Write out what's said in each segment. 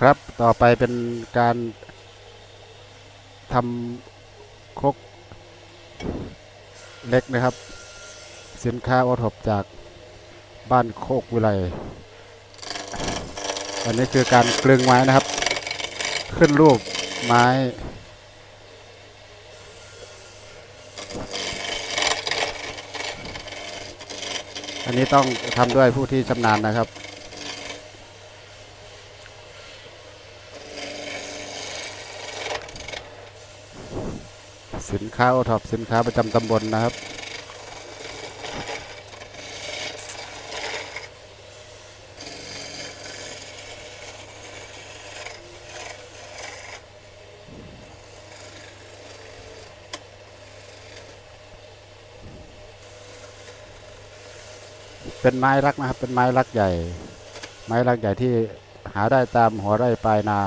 ครับต่อไปเป็นการทำครกเล็กนะครับ สินค้าโอทบจากบ้านโคกวิไลอันนี้คือการกลึงไม้นะครับ ขึ้นรูปไม้ อันนี้ต้องทำด้วยผู้ที่ชำนาญนะครับ สินค้าโอท็อปสินค้าประจำตำบลนะครับ เป็นไม้รักนะครับ เป็นไม้รักใหญ่ ไม้รักใหญ่ที่หาได้ตามหัวไร่ปลายนา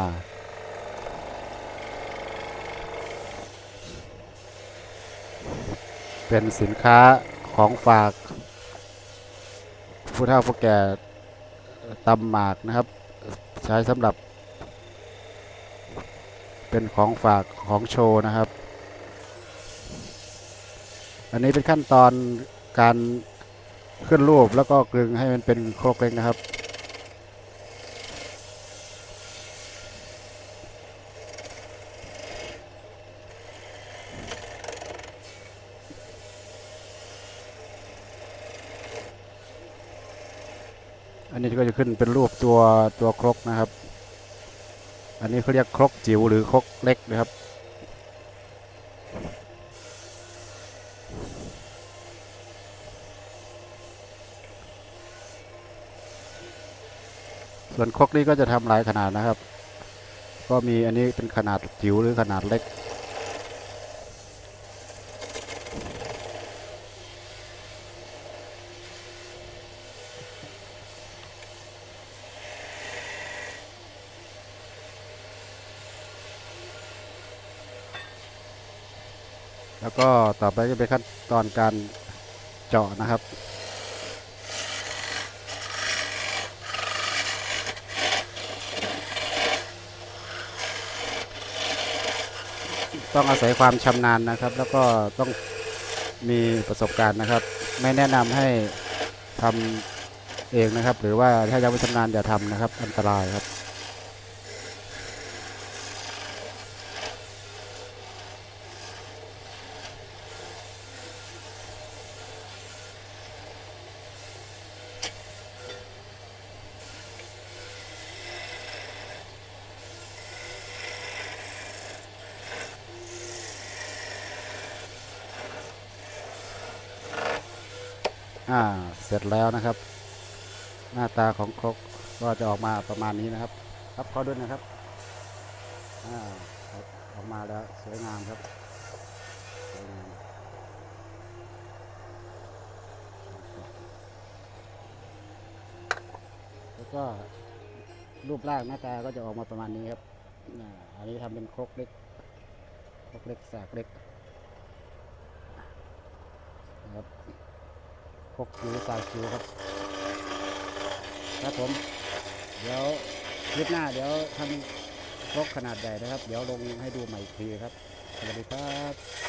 เป็นสินค้าของฝาก ผู้เฒ่าผู้แก่ตำหมากนะครับ ใช้สำหรับ เป็นของฝากของโชว์นะครับ อันนี้เป็นขั้นตอนการขึ้นรูปแล้วก็กลึงให้มันเป็นโครกเล็กนะครับ อันนี้ก็จะขึ้นเป็นรูปตัวตัวครกนะครับ อันนี้เขาเรียกครกจิ๋วหรือครกเล็กนะครับ ส่วนครกนี้ก็จะทำหลายขนาดนะครับ ก็มีอันนี้เป็นขนาดจิ๋วหรือขนาดเล็ก แล้วก็ต่อไปก็เป็นขั้นตอนการเจาะนะครับ ต้องอาศัยความชำนาญนะครับ แล้วก็ต้องมีประสบการณ์นะครับ ไม่แนะนำให้ทำเองนะครับ หรือว่าถ้ายังไม่ชำนาญอย่าทำนะครับ อันตรายครับ อ่าเสร็จแล้วนะครับ หน้าตาของครกก็จะออกมาประมาณนี้นะครับ ครับขอด้วยนะครับอ่าครับออกมาแล้วสวยงามครับสวยงามแล้วก็รูปร่างหน้าตาก็จะออกมาประมาณนี้ครับอ่าอันนี้ทำเป็นครกเล็กครกเล็กสากเล็กนะครับ พกคิวสายคิวครับ ครับผม เดี๋ยวคลิปหน้า เดี๋ยวทำครกขนาดใหญ่นะครับ เดี๋ยวลงให้ดูใหม่อีกทีครับสวัสดีครับ